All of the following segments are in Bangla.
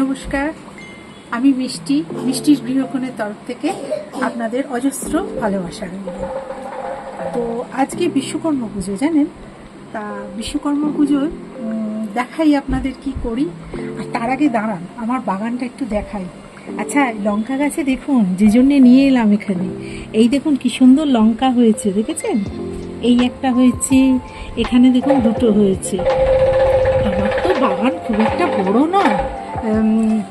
নমস্কার। আমি মিষ্টি, মিষ্টির গৃহকোণের তরফ থেকে আপনাদের অজস্র ভালোবাসা রইল। তো আজকে বিশ্বকর্মা পুজো, জানেন? তা বিশ্বকর্মা পুজোর দেখাই আপনাদের কি করি। আর তার আগে দাঁড়ান, আমার বাগানটা একটু দেখাই। আচ্ছা লঙ্কা গাছে দেখুন, যে জন্যে নিয়ে এলাম এখানে। এই দেখুন কি সুন্দর লঙ্কা হয়েছে, দেখেছেন? এই একটা হয়েছে, এখানে দেখুন দুটো হয়েছে। আমার তো বাগান খুব একটা বড় নয়।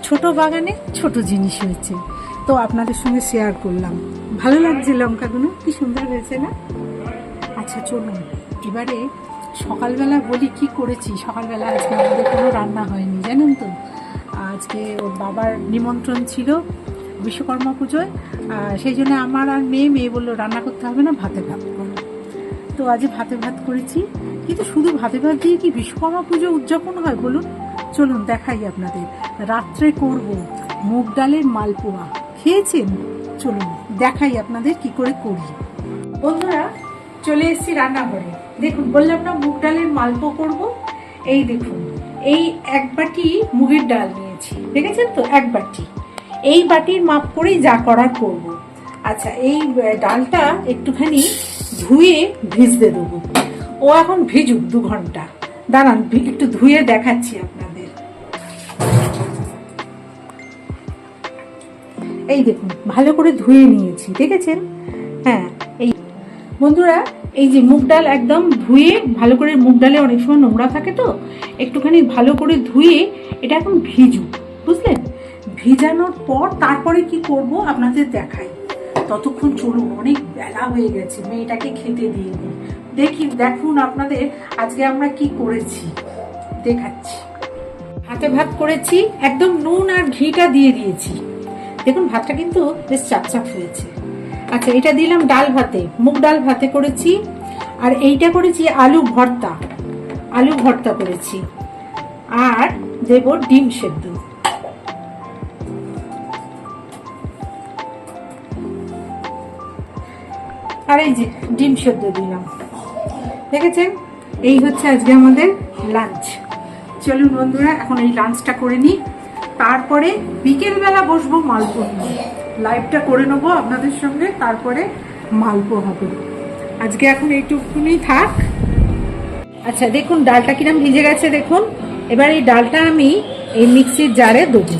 ছোট বাগানে ছোট জিনিস হয়েছে। তো আপনাদের সঙ্গে শেয়ার করলাম। ভালো লাগছে লঙ্কাগুলো? কি সুন্দর হয়েছে না? আচ্ছা চলুন। এবারে সকালবেলা বলি কি করেছি? সকালবেলা আজকে আমাদের কোনো রান্না হয়নি, জানেন তো? আজকে ওর বাবার নিমন্ত্রণ ছিল বিশ্বকর্মা পুজোয় সেই জন্য আমার আর মেয়ে মেয়ে বলল, রান্না করতে হবে না, ভাতে ভাত তো আজ ভাতে ভাত করেছি। কিন্তু শুধু ভাতে ভাত দিয়ে কি বিশ্বকর্মা পুজো উদযাপন হয় বলুন? চলুন দেখাই আপনাদের। রাত্রে করব মুগ ডালের মালপোয়া। খেয়েছেন? চলুন দেখাই আপনাদের কি করে করি। বন্ধুরা, চলে এসেছি রান্নাঘরে। দেখুন, বললাম না মুগ ডালের মালপো করব? এই দেখুন, এই এক বাটি মুগের ডাল নিয়েছি। দেখেছেন তো? এক বাটি। এই বাটির মাপ করেই যা করার করব। আচ্ছা এই ডালটা একটুখানি ধুয়ে ভিজতে দেবো। ও এখন ভিজুক দু ঘণ্টা। দাঁড়ান, একটু ধুয়ে দেখাচ্ছি আপনাদের। এই দেখুন, ভালো করে ধুয়ে নিয়েছি, দেখেছেন? হ্যাঁ এই বন্ধুরা, এই যে মুগ ডাল একদম ধুয়ে ভালো করে, মুগ ডালে অনেক সময় নোংরা থাকে তো, একটুখানি ভালো করে ধুয়ে এটা এখন ভিজুক বুঝলেন? ভিজানোর পর তারপরে কি করব আপনাদের দেখাই। ততক্ষণ চলুন, অনেক বেলা হয়ে গেছে, মেয়েটাকে খেতে দিয়ে দিই দেখি, দেখুন আপনাদের আজকে আমরা কি করেছি। দেখাচ্ছি। হাতে ভাত করেছি, একদম নুন আর ঘিটা দিয়ে দিয়েছি। দেখুন, ভাতটা কিন্তু বেশ চাপচাপ হয়েছে। আচ্ছা এটা দিলাম ডাল ভাতে, মুগ ডাল ভাতে করেছি, আর এইটা করেছি আলু ভর্তা আলু ভর্তা করেছি, আর দেব ডিম সেদ্ধ। আর এই যে ডিম সেদ্ধ দিলাম। দেখেছেন? এই হচ্ছে আজকে আমাদের লাঞ্চ চলুন বন্ধুরা, এখন এই লাঞ্চটা করে নিই। তারপরে বিকেলবেলা বসবো মালপো নিয়ে লাইভটা করে নেব আপনাদের সঙ্গে, তারপরে মালপো হবে। আজকে এখন এইটুকুনি থাক। আচ্ছা দেখুন, ডালটা কিরম ভিজে গেছে দেখুন। এবার এই ডালটা আমি এই মিক্সির জারে দেবো।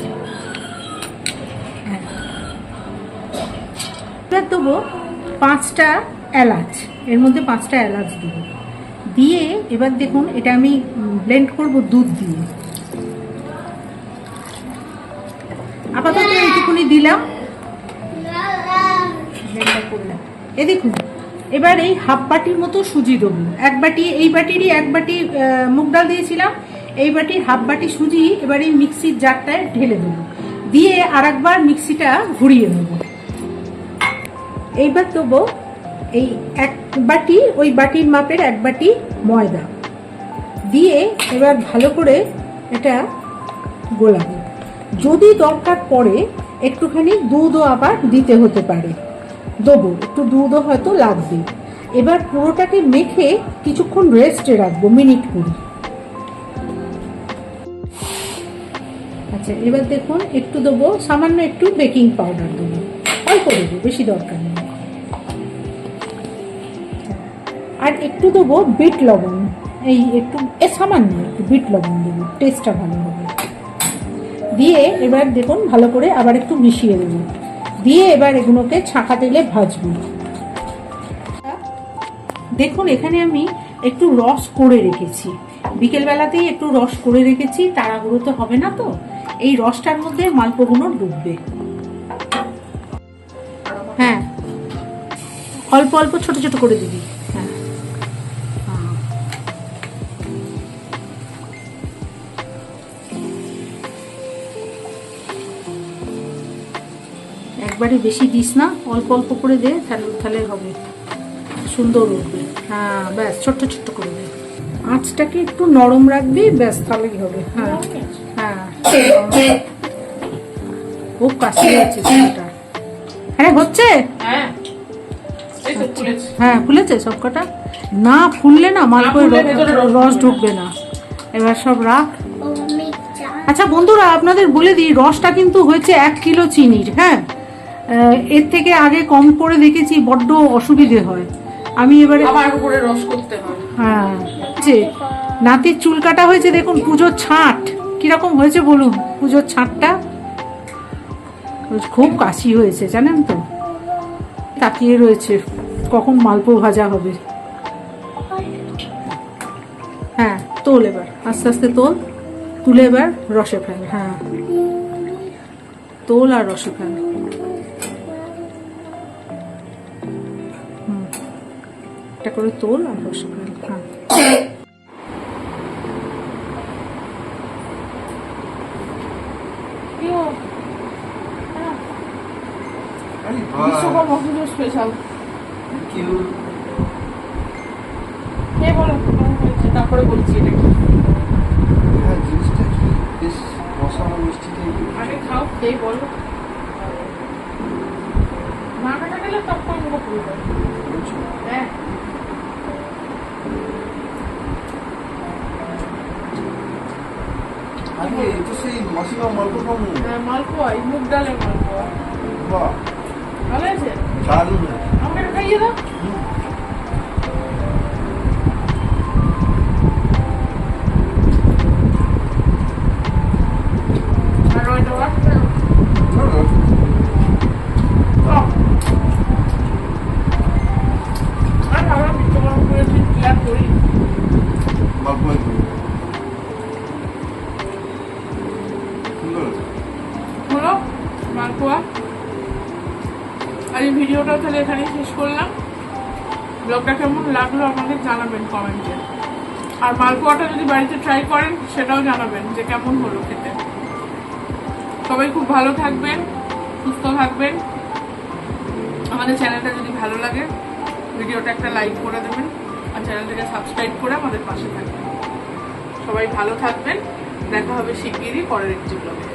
এবার দেবো পাঁচটা এলাচ। এর মধ্যে পাঁচটা এলাচ দেবো। দিয়ে এবার দেখুন, এটা আমি ব্লেন্ড করব দুধ দিয়ে। আপাতত এইটুকুনি দিলাম। এ দেখুন, এবার এই হাফ বাটির মতো সুজি দেবো। এক বাটি, এই বাটিরই এক বাটি মুগ ডাল দিয়েছিলাম। এই বাটির হাফ বাটি সুজি এবার এই মিক্সির জারটায় ঢেলে দেবো। দিয়ে আর একবার মিক্সিটা ঘুরিয়ে নেব। এইবার দেবো এই এক বাটি, ওই বাটির মাপের এক বাটি ময়দা। দিয়ে এবার ভালো করে এটা গোলাবো। যদি দরকার পড়ে একটুখানি দুধও আবার দিতে হতে পারে। দেবো, একটু দুধও হয়তো লাগবে। এবার পুরোটাকে মেখে কিছুক্ষণ রেস্টে রাখব মিনিট কুড়ি। আচ্ছা এবার দেখুন, একটু দেবো, সামান্য একটু বেকিং পাউডার দেবো। অল্প দেবো, বেশি দরকার নেই। আর একটু দেবো বিট লবণ। এই একটু, এ সামান্য একটু বিট লবণ দেবো টেস্টটা ভালো হবে। দিয়ে এবার দেখুন, ভালো করে আবার একটু মিশিয়ে দেবো। দিয়ে এবার এগুলোকে ছাঁকা তেলে ভাজবো। দেখুন, এখানে আমি একটু রস করে রেখেছি। বিকেলবেলাতেই একটু রস করে রেখেছি, তাড়াহুড়ো তো হবে না তো। এই রসটার মধ্যে মালপোগুলো ডুববে হ্যাঁ অল্প অল্প ছোট ছোট করে দিবি। একবারে বেশি দিস না অল্প অল্প করে দে তাহলে তাহলে হবে। সুন্দর উঠবে। হ্যাঁ ব্যাস ছোট্ট ছোট্ট করে দে। আঁচটাকে একটু নরম রাখবি ব্যাস তাহলেই হবে। হ্যাঁ। হ্যাঁ। খুব কাশি ছেলেটা। হ্যাঁ হচ্ছে? হ্যাঁ। খুলেছে। হ্যাঁ সব কটা না ফুললে না ফুললে ভেতরে রস ঢুকবে না। এবার সব রাখ। আচ্ছা বন্ধুরা আপনাদের বলে দিই রসটা কিন্তু হয়েছে এক কিলো চিনির হ্যাঁ? এর থেকে আগে কম করে দেখেছি বড্ড অসুবিধে হয়। আমি এবারে আবার উপরে রস করতে হয়। হ্যাঁ যে নাতির চুল কাটা হয়েছে দেখুন পুজোর ছাঁট। কীরকম হয়েছে বলুন পুজোর ছাঁটটা? খুব কাশি হয়েছে জানেন তো? তাকিয়ে রয়েছে কখন মালপো ভাজা হবে। হ্যাঁ তোল এবার আস্তে আস্তে তোল। তুলে এবার রসে ফেল হ্যাঁ। তোল আর রসে ফেল। একটা করে তোল আর রসে ফেল হ্যাঁ? বিশ্বকর্মা পুজো স্পেশাল কে বলো? তারপরে বলছি এটা কি? আগে খাও খেয়ে বলো? না কাটা গেলে তখন মুখ পুরো হ্যাঁ হ্যাঁ, মালপোয়া মুগ ডালের মালপোয়া ভালো আছে আমাকে খাইয়ে দাও ভিডিওটা তাহলে এখানেই শেষ করলাম। ব্লগটা কেমন লাগল আমাদের জানাবেন কমেন্টে। আর মালপোয়াটা যদি বাড়িতে ট্রাই করেন, সেটাও জানাবেন যে কেমন হলো খেতে। সবাই খুব ভালো থাকবেন, সুস্থ থাকবেন। আমাদের চ্যানেলটা যদি ভালো লাগে, ভিডিওটা একটা লাইক করে দেবেন আর চ্যানেলটাকে সাবস্ক্রাইব করে আমাদের পাশে থাকবেন। সবাই ভালো থাকবেন। দেখা হবে শিগগিরই পরের একটি ব্লগে